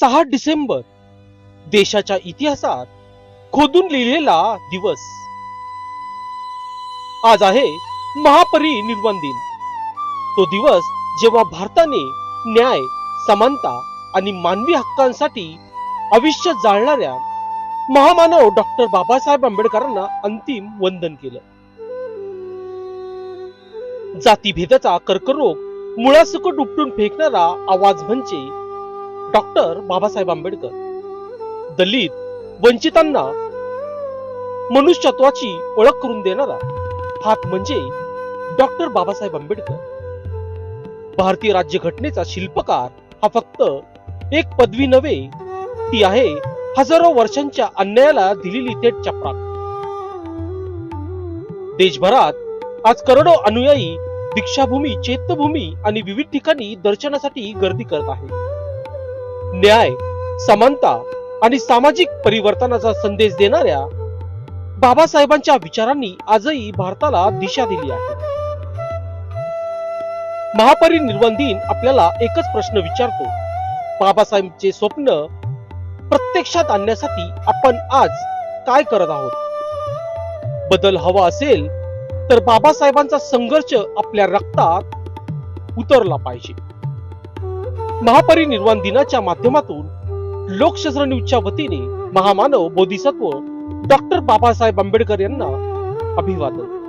सहा डिसेंबर देशाच्या इतिहासात खोदून लिहिलेला दिवस. आज आहे महापरिनिर्वाण दिन. तो दिवस जेव्हा भारताने न्याय समानता आणि मानवी हक्कांसाठी आयुष्य जाळणाऱ्या महामानव डॉक्टर बाबासाहेब आंबेडकरांना अंतिम वंदन केलं. जातीभेदाचा कर्करोग मुळासकट उपटून फेकणारा आवाज म्हणजे डॉक्टर बाबासाहेब आंबेडकर. दलित वंचितांना मनुष्यत्वाची ओळख करून देणारा हात म्हणजे डॉक्टर बाबासाहेब आंबेडकर. भारतीय राज्यघटनेचा शिल्पकार हा फक्त एक पदवी नव्हे ती आहे हजारो वर्षांच्या अन्यायाला दिलेली थेट चपराक. देशभरात आज करोडो अनुयायी दीक्षाभूमी चैत्यभूमी आणि विविध ठिकाणी दर्शनासाठी गर्दी करत आहेत. न्याय समानता आणि सामाजिक परिवर्तनाचा संदेश देणाऱ्या बाबासाहेबांच्या विचारांनी आजही भारताला दिशा दिली आहे. महापरिनिर्वाण दिन आपल्याला एकच प्रश्न विचारतो. बाबासाहेबांचे स्वप्न प्रत्यक्षात आणण्यासाठी आपण आज काय करत आहोत? बदल हवा असेल तर बाबासाहेबांचा संघर्ष आपल्या रक्तात उतरला पाहिजे. महापरिनिर्वाण दिनाच्या माध्यमातून लोकशास्त्र न्यूजच्या वतीने महामानव बोधिसत्व डॉक्टर बाबासाहेब आंबेडकर यांना अभिवादन.